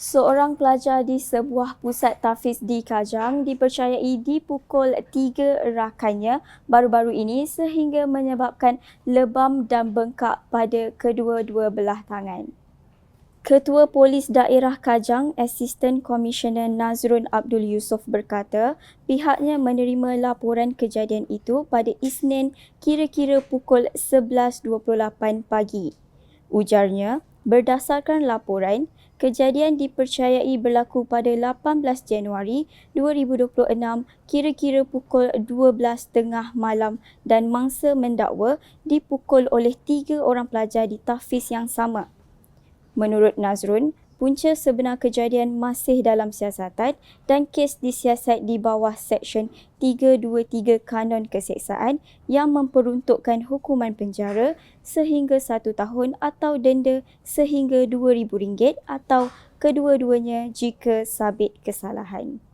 Seorang pelajar di sebuah pusat tafiz di Kajang dipercayai dipukul tiga rakannya baru-baru ini sehingga menyebabkan lebam dan bengkak pada kedua-dua belah tangan. Ketua Polis Daerah Kajang, Asisten Komisioner Nazrun Abdul Yusof berkata, pihaknya menerima laporan kejadian itu pada Isnin kira-kira pukul 11.28 pagi. Ujarnya, berdasarkan laporan, Kejadian dipercayai berlaku pada 18 Januari 2026 kira-kira pukul 12.30 malam dan mangsa mendakwa dipukul oleh tiga orang pelajar di tahfiz yang sama. Menurut Nazrun, punca sebenar kejadian masih dalam siasatan dan kes disiasat di bawah Seksyen 323 Kanon Keseksaan yang memperuntukkan hukuman penjara sehingga satu tahun atau denda sehingga RM2,000 atau kedua-duanya jika sabit kesalahan.